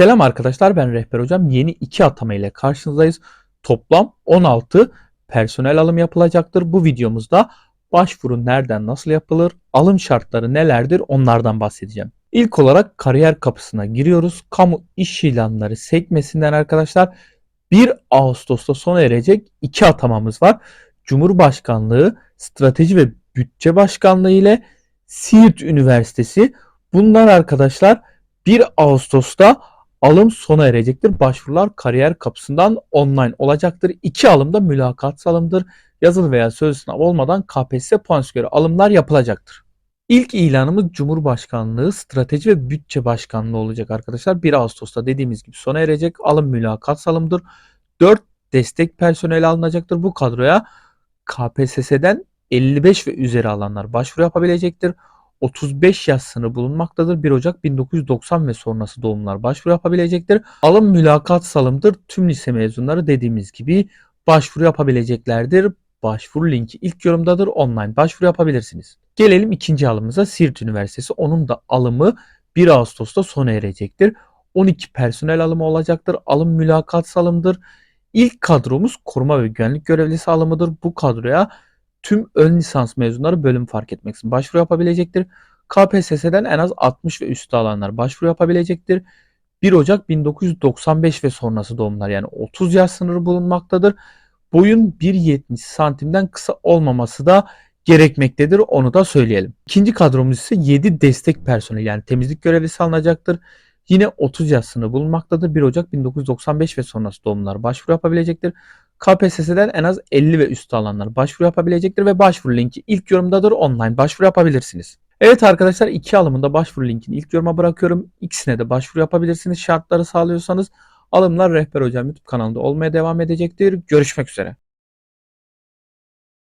Selam arkadaşlar ben Rehber Hocam. Yeni iki atama ile karşınızdayız. Toplam 16 personel alım yapılacaktır. Bu videomuzda başvuru nereden nasıl yapılır, alım şartları nelerdir onlardan bahsedeceğim. İlk olarak kariyer kapısına giriyoruz. Kamu iş ilanları sekmesinden arkadaşlar 1 Ağustos'ta sona erecek iki atamamız var. Cumhurbaşkanlığı Strateji ve Bütçe Başkanlığı ile Siirt Üniversitesi. Bunlar arkadaşlar 1 Ağustos'ta alım sona erecektir. Başvurular kariyer kapısından online olacaktır. İki alımda mülakat alımdır. Yazılı veya sözlü sınav olmadan KPSS puan göre alımlar yapılacaktır. İlk ilanımız Cumhurbaşkanlığı Strateji ve Bütçe Başkanlığı olacak arkadaşlar. 1 Ağustos'ta dediğimiz gibi sona erecek. Alım mülakat alımdır. 4 destek personeli alınacaktır. Bu kadroya KPSS'den 55 ve üzeri alanlar başvuru yapabilecektir. 35 yaş sınırı bulunmaktadır. 1 Ocak 1990 ve sonrası doğumlar başvuru yapabilecektir. Alım mülakat salımdır. Tüm lise mezunları dediğimiz gibi başvuru yapabileceklerdir. Başvuru linki ilk yorumdadır. Online başvuru yapabilirsiniz. Gelelim ikinci alımımıza Siirt Üniversitesi. Onun da alımı 1 Ağustos'ta sona erecektir. 12 personel alımı olacaktır. Alım mülakat salımdır. İlk kadromuz koruma ve güvenlik görevlisi alımıdır. Bu kadroya tüm ön lisans mezunları bölüm fark etmeksizin başvuru yapabilecektir. KPSS'den en az 60 ve üstü alanlar başvuru yapabilecektir. 1 Ocak 1995 ve sonrası doğumlar yani 30 yaş sınırı bulunmaktadır. Boyun 1.70 santimden kısa olmaması da gerekmektedir. Onu da söyleyelim. İkinci kadromuz ise 7 destek personeli yani temizlik görevlisi alınacaktır. Yine 30 yaş sınırı bulunmaktadır. 1 Ocak 1995 ve sonrası doğumlar başvuru yapabilecektir. KPSS'den en az 50 ve üstü alanlar başvuru yapabilecektir ve başvuru linki ilk yorumdadır. Online başvuru yapabilirsiniz. Evet arkadaşlar iki alımında başvuru linkini ilk yoruma bırakıyorum. İkisine de başvuru yapabilirsiniz. Şartları sağlıyorsanız alımlar Rehber Hocam YouTube kanalında olmaya devam edecektir. Görüşmek üzere.